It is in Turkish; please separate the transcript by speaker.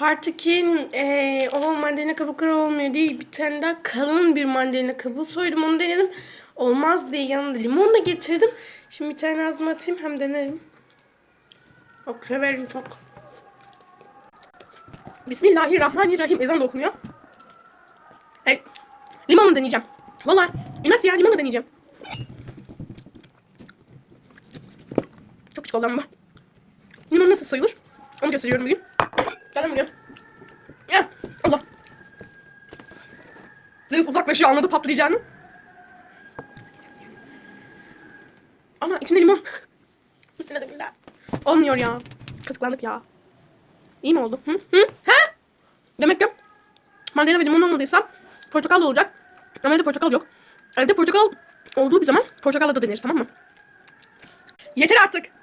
Speaker 1: Part 2'nin eee, o mandalina kabukları olmuyor değil. Bir tane daha kalın bir mandalina kabuğu soydum. Onu denedim. Olmaz diye yanında limon da getirdim. Şimdi bir tane ağzıma atayım hem denerim. Çok severim çok. Bismillahirrahmanirrahim. Ezan da okunuyor. Evet. Limonla deneyeceğim. Valla. İnat ya limonla deneyeceğim. Çok küçük oldu ama. Limon nasıl soyulur? Onu gösteriyorum bugün. Bugün. Ya Allah. Zeus uzaklaşıyor anladı patlayacağını. Ana içinde limon. Üstüne de güller. Olmuyor ya. Kazıklandık ya. İyi mi oldu? Hı? Hı? He? Demek ki mandalina ve limon olmadıysa portakal da olacak. Ama evde portakal yok. Evde portakal olduğu bir zaman portakalla da deneriz tamam mı? Yeter artık.